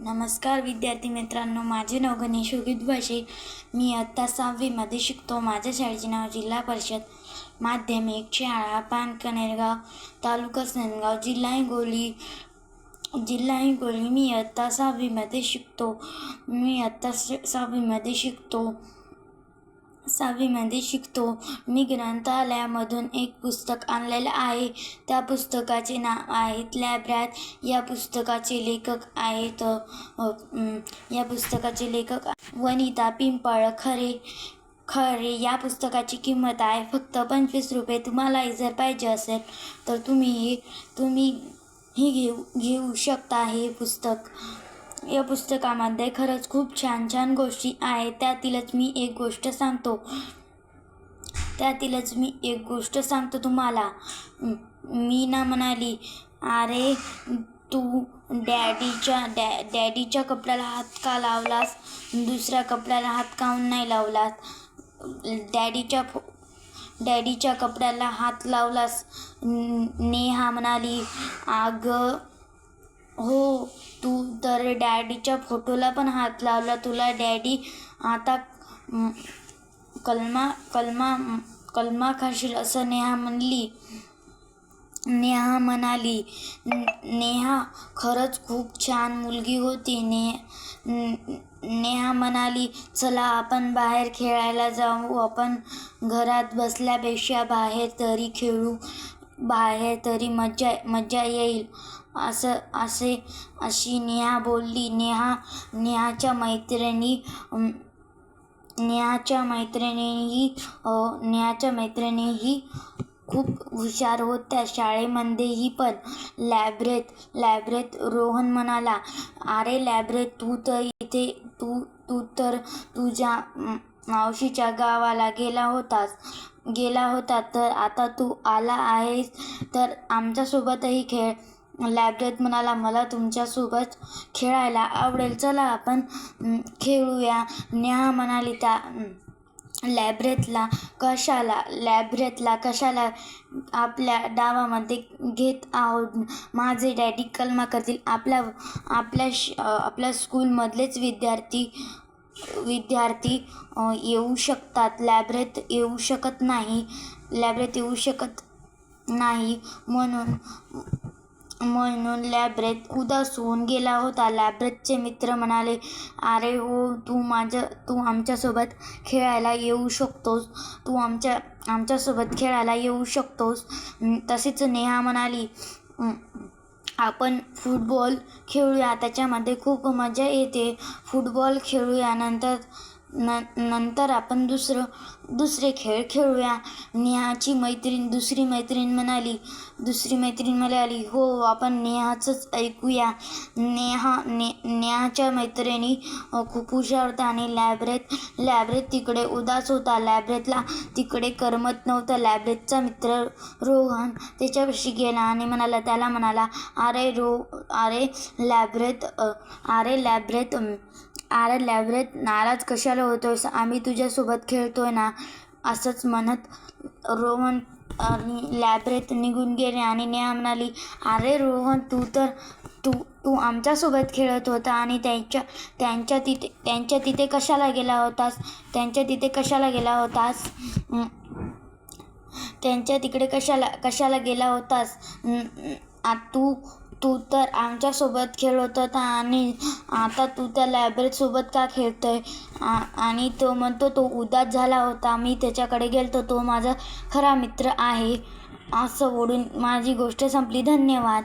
नमस्कार विद्यार्थी मित्रांनो माझे नाव गणेश योगित भाषे. मी आत्ता सहावीमध्ये शिकतो. माझ्या शाळेचे नाव जिल्हा परिषद माध्यमिक शाळा पानकनेरगाव तालुका सनगाव जिल्हा हिंगोली. जिल्हा हिंगोली मी आत्ता सहावीमध्ये शिकतो. मी आत्ता सहावीमध्ये शिकतो. सहावीमध्ये शिकतो. मी ग्रंथालयामधून एक पुस्तक आणलेलं आहे. त्या पुस्तकाचे नाव आहेत लॅब्रॅथ. या पुस्तकाचे लेखक आहेत या पुस्तकाचे लेखक वनिता पिंपळ. खरे खरे या पुस्तकाची किंमत आहे फक्त पंचवीस रुपये. तुम्हालाही जर पाहिजे असेल तर तुम्ही हे तुम्ही ही घेऊ घेऊ शकता हे पुस्तक. या पुस्तकामध्ये खरंच खूप छान छान गोष्टी आहेत. त्यातीलच मी एक गोष्ट सांगतो. त्यातीलच मी एक गोष्ट सांगतो तुम्हाला. मी ना म्हणाली अरे तू डॅडीच्या डॅ डॅडीच्या कपड्याला हात का लावलास? दुसऱ्या कपड्याला हात काऊन नाही लावलास? डॅडीच्या फो डॅडीच्या कपड्याला हात लावलास? नेहा म्हणाली अगं हो तू तर डॅडीच्या फोटोला पण हात लावला. तुला डॅडी आता कलमा कलमा कलमा खाशील असं नेहा म्हणली. नेहा म्हणाली नेहा खरंच खूप छान मुलगी होती. ने नेहा म्हणाली चला आपण बाहेर खेळायला जाऊ. आपण घरात बसल्यापेक्षा बाहेर तरी खेळू. बाहेर तरी मज्जा मज्जा येईल. असं असे अशी नेहा बोलली. नेहा नेहाच्या मैत्रिणी नेहाच्या मैत्रिणीही नेहाच्या मैत्रिणीही खूप हुशार होत्या. शाळेमध्येही पण. लॅब्रेत लॅब्रेत रोहन म्हणाला अरे लॅब्रेत तू तर इथे तू तू तर तुझ्या मावशीच्या गावाला गेला होतास. गेला होता तर आता तू आला आहेस तर आमच्यासोबतही खेळ. लॅब्रेत म्हणाला मला तुमच्यासोबत खेळायला आवडेल. चला आपण खेळूया. नेहा म्हणाली त्या लॅबरेतला लॅब्रेतला कशाला लॅब्रेतला कशाला आपल्या डावामध्ये घेत आहोत? माझे डॅडी कलमा करतील आपल्या आपल्या श आपल्या स्कूलमधलेच विद्यार्थी विद्यार्थी येऊ शकतात. लॅब्रेत येऊ शकत नाही. लॅब्रेत येऊ शकत नाही म्हणून म्हणून लॅब्रेत उदास होऊन गेला होता. लॅब्रेतचे मित्र म्हणाले अरे हो तू माझ्या तू आमच्यासोबत खेळायला येऊ शकतोस. तू आमच्या आमच्यासोबत खेळायला येऊ शकतोस. तसेच नेहा म्हणाली आपण फुटबॉल खेळूया त्याच्यामध्ये खूप मजा येते. फुटबॉल खेळूया नंतर न नंतर आपण दुसरं दुसरे खेळ खेळूया. नेहाची मैत्रीण दुसरी मैत्रीण म्हणाली दुसरी मैत्रीण म्हणाली हो आपण नेहाचंच ऐकूया. नेहा ने नेहाच्या मैत्रिणी खूप हुशार होता आणि लॅब्रेत लॅब्रेत तिकडे उदास होता. लॅब्रेतला तिकडे करमत नव्हतं. लॅब्रेतचा मित्र रोहन त्याच्यापाशी गेला आणि म्हणाला त्याला म्हणाला अरे रो अरे लॅब्रेत अरे लॅब्रेत अरे लॅबरेत नाराज कशाला होतोयस? आम्ही तुझ्यासोबत खेळतोय ना असंच म्हणत रोहन आणि लॅबरेत निघून गेले आणि नेहा म्हणाली अरे रोहन तू तर तू तू आमच्यासोबत खेळत होता आणि त्यांच्या त्यांच्या तिथे त्यांच्या तिथे कशाला गेला होतास? त्यांच्या तिथे कशाला गेला होतास? त्यांच्या तिकडे कशाला कशाला गेला होतास? तू तू तर आमच्यासोबत खेळत होता आणि आता तू त्या लायब्ररीसोबत का खेळतोय? आहे आणि तो म्हणतो तो उदास झाला होता. मी त्याच्याकडे गेलतो. तो माझा खरा मित्र आहे. असं ओढून माझी गोष्ट संपली. धन्यवाद.